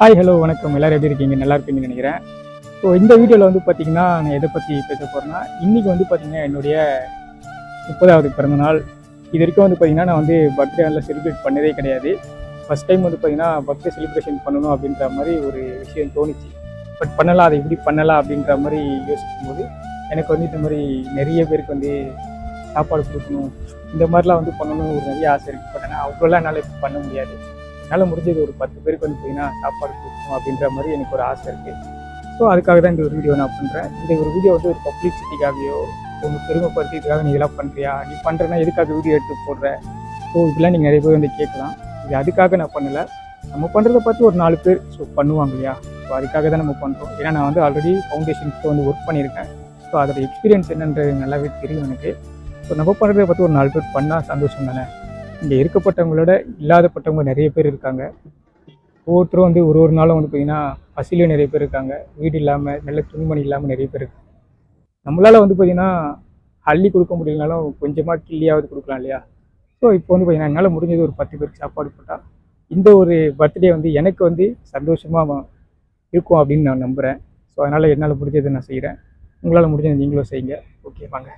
Hi hello வணக்கம். எல்லோரும் எப்படி இருக்கீங்க? நல்லா இருப்பீங்கன்னு நினைக்கிறேன். ஸோ இந்த வீடியோவில் வந்து பார்த்தீங்கன்னா நான் எதை பற்றி பேச போகிறேன்னா இன்றைக்கி வந்து பார்த்தீங்கன்னா என்னுடைய முப்பதாவது பிறந்த நாள் இது வரைக்கும் வந்து பார்த்தீங்கன்னா நான் வந்து பர்த்டே நல்லா செலிப்ரேட் பண்ணதே கிடையாது. ஃபஸ்ட் டைம் வந்து பார்த்தீங்கன்னா பர்த்டே செலிப்ரேஷன் பண்ணணும் அப்படின்ற மாதிரி ஒரு விஷயம் தோணுச்சு. பட் பண்ணலாம் அதை எப்படி பண்ணலாம் அப்படின்ற மாதிரி யோசிக்கும் போது எனக்கு வந்து இந்த மாதிரி நிறைய பேருக்கு வந்து சாப்பாடு கொடுக்கணும் இந்த மாதிரிலாம் வந்து பண்ணணும்னு ஒரு நிறைய ஆசை இருக்குது பட் ஆனால் அவ்வளோலாம் என்னால் இப்போ பண்ண முடியாது. என்னால் முடிஞ்சது ஒரு பத்து பேருக்கு வந்து பார்த்தீங்கன்னா சாப்பாடு கொடுக்கணும் அப்படின்ற மாதிரி எனக்கு ஒரு ஆசை இருக்குது ஸோ அதுக்காக தான் இந்த ஒரு வீடியோ நான் பண்ணுறேன் இந்த ஒரு வீடியோ வந்து ஒரு பப்ளிசிட்டிக்காகவோ உங்கள் பெருமைப்படுத்தியதுக்காக நீ இதெல்லாம் பண்ணுறியா நீ பண்ணுறேன்னா எதுக்காக வீடியோ எடுத்து போடுற? ஸோ இதெல்லாம் நீங்கள் நிறைய பேர் வந்து கேட்கலாம். இது அதுக்காக நான் பண்ணலை. நம்ம பண்ணுறத பார்த்து ஒரு நாலு பேர் ஸோ பண்ணுவாங்க இல்லையா? ஸோ அதுக்காக தான் நம்ம பண்ணுறோம் ஏன்னா நான் வந்து ஆல்ரெடி ஃபவுண்டேஷனுக்கு வந்து ஒர்க் பண்ணியிருக்கேன். ஸோ அதோட எக்ஸ்பீரியன்ஸ் என்னன்றது நல்லாவே தெரியும் எனக்கு. ஸோ நம்ம பண்ணுறதை பார்த்து ஒரு நாலு பேர் பண்ணால் சந்தோஷம் தானே? இங்கே இருக்கப்பட்டவங்களோட இல்லாதப்பட்டவங்க நிறைய பேர் இருக்காங்க. ஒவ்வொருத்தரும் வந்து ஒரு ஒரு நாளும் வந்து பார்த்திங்கன்னா பசிலையும் நிறைய பேர் இருக்காங்க. வீடு இல்லாமல் நல்ல துணிமணி இல்லாமல் நிறைய பேர் இருக்காங்க. நம்மளால் வந்து பார்த்திங்கன்னா அள்ளி கொடுக்க முடியலனாலும் கொஞ்சமாக கிள்ளியாவது கொடுக்கலாம் இல்லையா? ஸோ இப்போ வந்து பார்த்திங்கன்னா என்னால் முடிஞ்சது ஒரு பத்து பேருக்கு சாப்பாடு போட்டால் இந்த ஒரு பர்த்டே வந்து எனக்கு வந்து சந்தோஷமாக இருக்கும் அப்படின்னு நான் நம்புகிறேன் ஸோ அதனால் என்னால் முடிஞ்சதை நான் செய்கிறேன் உங்களால் முடிஞ்சதை நீங்களும் செய்யுங்க. ஓகே வாங்க.